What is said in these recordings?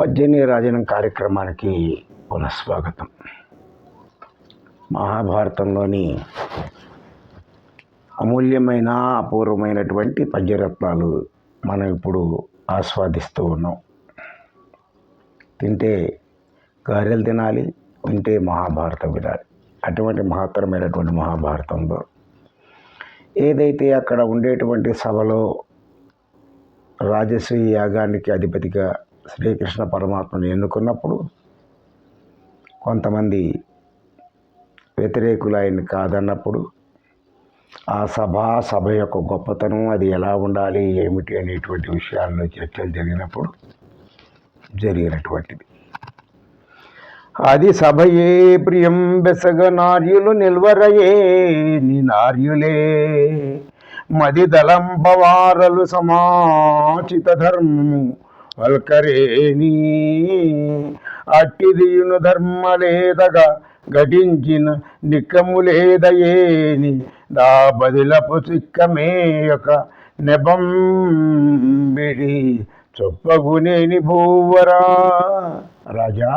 పద్దెనిమిది రాజనం కార్యక్రమానికి పునఃస్వాగతం మహాభారతంలోని అమూల్యమైన అపూర్వమైనటువంటి పద్యరత్నాలు మనం ఇప్పుడు ఆస్వాదిస్తూ ఉన్నాం. తింటే గారెలు తినాలి వింటే మహాభారతం వినాలి. అటువంటి మహత్తరమైనటువంటి మహాభారతంలో ఏదైతే అక్కడ ఉండేటువంటి సభలో రాజశ్రీ యాగానికి అధిపతిగా శ్రీకృష్ణ పరమాత్మను ఎన్నుకున్నప్పుడు కొంతమంది వ్యతిరేకులు ఆయన్ని కాదన్నప్పుడు ఆ సభ సభ యొక్క గొప్పతనం అది ఎలా ఉండాలి ఏమిటి అనేటువంటి విషయాల్లో చర్చలు జరిగినప్పుడు జరిగినటువంటిది. అది సభయే ప్రియం బెసగ నార్యులు నిల్వరయే నీ నార్యులే. మది దళంబవారలు సమాచిత ధర్మము. వల్కరేని అట్టిదియును ధర్మలేదగా ఘటించిన నిక్కములేదయేని దా బదిలపు చిక్కమే యొక్క నెబంబిడి చొప్పగునేని భూవరా. రాజా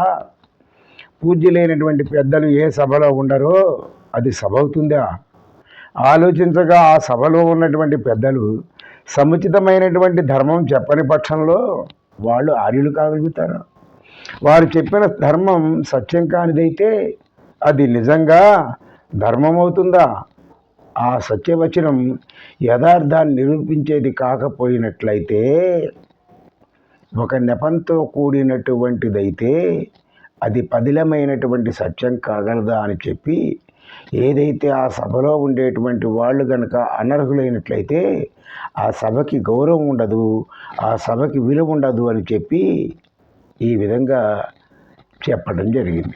పూజ్యులైనటువంటి పెద్దలు ఏ సభలో ఉండరో అది సభ అవుతుందా ఆలోచించగా ఆ సభలో ఉన్నటువంటి పెద్దలు సముచితమైనటువంటి ధర్మం చెప్పని పక్షంలో వాళ్ళు ఆర్యులు కాగలుగుతారు? వారు చెప్పిన ధర్మం సత్యం కానిదైతే అది నిజంగా ధర్మం అవుతుందా ఆ సత్యవచనం యథార్థాన్ని నిరూపించేది కాకపోయినట్లయితే ఒక నెపంతో కూడినటువంటిదైతే అది పదిలమైనటువంటి సత్యం కాగలదా అని చెప్పి ఏదైతే ఆ సభలో ఉండేటువంటి వాళ్ళు కనుక అనర్హులైనట్లయితే ఆ సభకి గౌరవం ఉండదు ఆ సభకి విలువ ఉండదు అని చెప్పి ఈ విధంగా చెప్పడం జరిగింది.